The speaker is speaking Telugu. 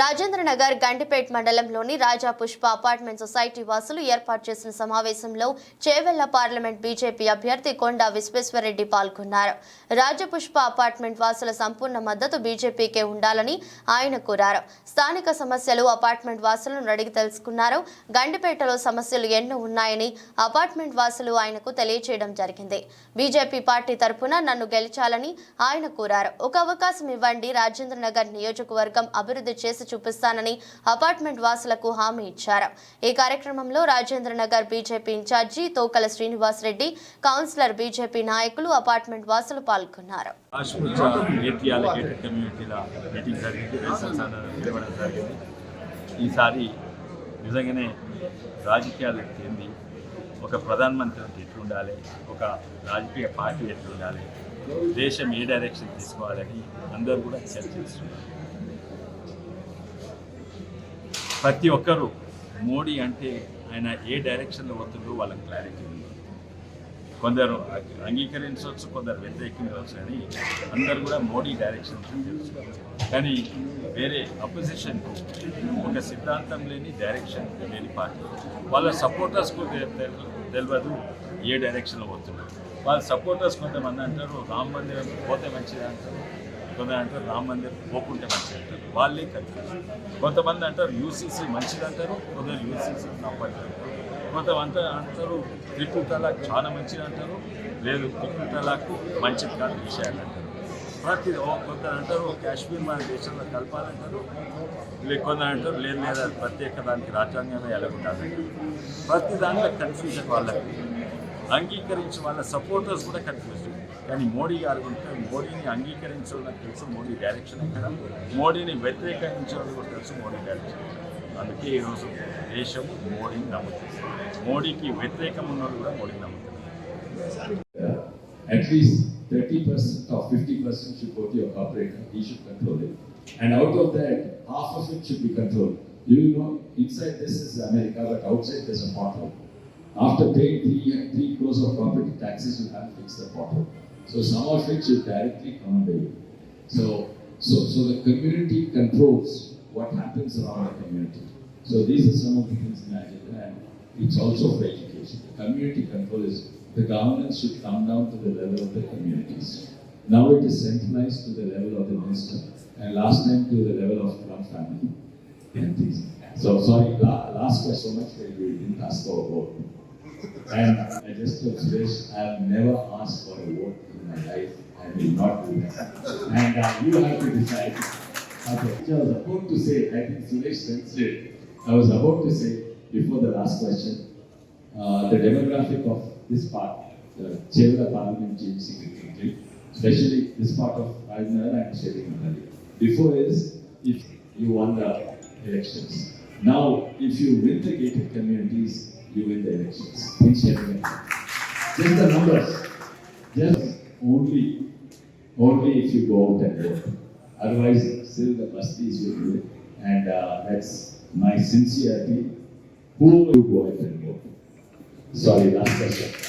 రాజేంద్ర నగర్ గండిపేట్ మండలంలోని రాజా పుష్ప అపార్ట్మెంట్ సొసైటీ వాసులు ఏర్పాటు చేసిన సమావేశంలో చేవెళ్ళ పార్లమెంట్ బీజేపీ అభ్యర్థి కొండా విశ్వేశ్వరరెడ్డి పాల్గొన్నారు. రాజపుష్ప అపార్ట్మెంట్ వాసుల సంపూర్ణ మద్దతు బీజేపీకే ఉండాలని ఆయన కోరారు. స్థానిక సమస్యలు అపార్ట్మెంట్ వాసులను అడిగి తెలుసుకున్నారు. గండిపేటలో సమస్యలు ఎన్నో ఉన్నాయని అపార్ట్మెంట్ వాసులు ఆయనకు తెలియచేయడం జరిగింది. బీజేపీ పార్టీ తరపున నన్ను గెలిచాలని ఆయన కోరారు. ఒక అవకాశం ఇవ్వండి రాజేంద్ర నగర్ నియోజకవర్గం అభివృద్ధి చేసి చేసి చూపిస్తానని అపార్ట్మెంట్ వాసులకు హామీ ఇచ్చారు. ఈ కార్యక్రమంలో Rajendra Nagar BJP in charge Tokala Srinivas Reddy councillor BJP నాయకులు అపార్ట్మెంట్ వాసులు పాల్గొన్నారు. ఈసారి నిజంగానే రాజకీయాలు ఏంది ఒక ప్రధానమంత్రి అంటే ఎట్లుండాలి? ఒక రాజకీయ పార్టీ ఎట్లుండాలి? దేశం ఏ డైరెక్షన్ తీసుకోవాలని అందరూ కూడా చర్చిస్తున్నారు. ప్రతి ఒక్కరూ మోడీ అంటే ఆయన ఏ డైరెక్షన్లో పోతుందో వాళ్ళకి క్లారిటీ ఉంది. కొందరు అంగీకరించవచ్చు కొందరు వ్యతిరేకించవచ్చు కానీ అందరు కూడా మోడీ డైరెక్షన్ తెలుసు కానీ వేరే అపోజిషన్ ఒక సిద్ధాంతం లేని డైరెక్షన్ లేని పార్టీ. వాళ్ళ సపోర్టర్స్కు తెలియదు ఏ డైరెక్షన్లో పోతున్నారు వాళ్ళ సపోర్టర్స్ కొంతమంది అంటారు రామ్ మందిరం పోతే మంచిది అంటారు. కొందరు అంటారు రామ మందిర్ పోకుంటే మంచిది అంటారు. వాళ్ళే కన్ఫ్యూజన్ కొంతమంది అంటారు యూసీసీ మంచిది అంటారు కొందరు యూసీసీ తప్పంటారు. కొంతమంది అంటారు త్రిపుల్ తలాక్ చాలా మంచిది అంటారు లేదు త్రిపుల్ తలాక్ మంచిది కాదు విషయాలు అంటారు. ప్రతి కొందరు అంటారు కాశ్మీర్ మన దేశంలో కలపాలంటారు లేదు కొందరు అంటారు లేదు లేదు అది ప్రత్యేక దానికి రాజ్యాంగమే ఎలాగుంటారు ప్రతి దాంట్లో కన్ఫ్యూజన్ వాళ్ళకి. అంగీకరించి వాళ్ళ సపోర్టర్స్ కూడా confusion కానీ మోడీ గారు ఉంటే మోడీని అంగీకరించడం తెలుసు మోడీ డైరెక్షన్ ఎక్కడ మోడీని వ్యతిరేకించడం కూడా తెలుసు మోడీ డైరెక్షన్ ఎక్కడ. అందుకే ఈరోజు దేశం మోడీని నమ్ముతుంది మోడీకి వ్యతిరేకం ఉన్నోళ్ళు కూడా మోడీని నమ్ముతుంది at least 30% or 50% should go to your operator. He should control it. And out of that, half of it should be controlled. You know, inside this is America, but outside there's a pothole. After paying three, three crores of property taxes, you have to fix the pothole. So some of it should directly you. So, so, so the community controls what happens around the community. So these are some of the things in agenda, and it's also for education. The community control is the governance should come down to the level of the communities. Now it is centralized to the level of the minister, and last time to the level of Trump family and things. So sorry, la- last question so much that you didn't ask for vote. And I just Suresh, I have never asked for a vote in my life. I will not do that. And uh, you have to decide. Okay. I was about to say, I think Suresh sensed it. I was about to say before the last question, uh, the demographic of this part, the Chevra Parliament changed significantly, especially this part of Rajnara and Sheridan Before is if you won the elections. Now, if you win the gated communities, you win the elections. Just the numbers. Just only, only if you go out and vote. Otherwise, still the busties is do it. And uh, that's my sincerity. Who will go out and vote? Sorry, last question.